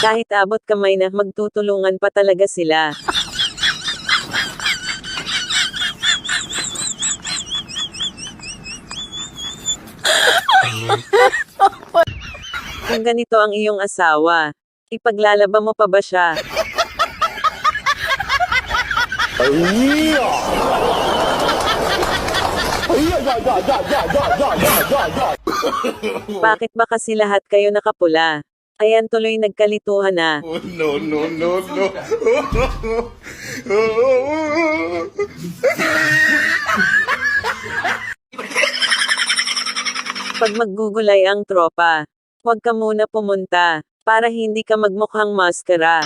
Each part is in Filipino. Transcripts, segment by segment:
Kahit abot kamay na, magtutulungan pa talaga sila. Kung ganito ang iyong asawa, ipaglalaba mo pa ba siya? Bakit ba kasi lahat kayo nakapula? Ayan tuloy nagkalituhan na. Oh, no, no, no, no. Pag maggugulay ang tropa, huwag ka muna pumunta, para hindi ka magmukhang maskara.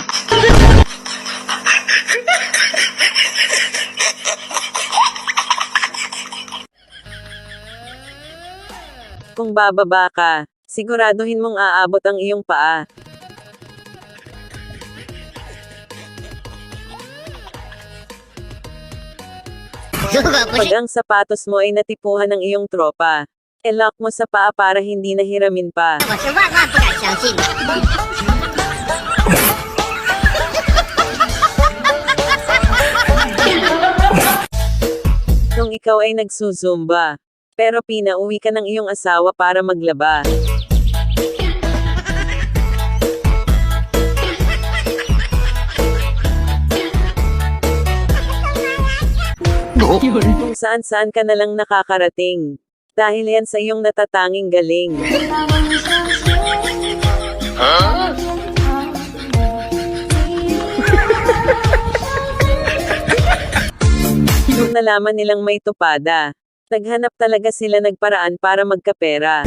Kung bababa ka, Siguraduhin mong aabot ang iyong paa. Pag ang sapatos mo ay natipuhan ng iyong tropa, elock mo sa paa para hindi nahiramin pa. Nung ikaw ay nagsusumba, pero pinauwi ka ng iyong asawa para maglaba. Kung saan saan ka na lang nakakarating. Dahil yan sa iyong natatanging galing. Nung nalaman nilang may tupada, naghanap talaga sila nagparaan para magkapera.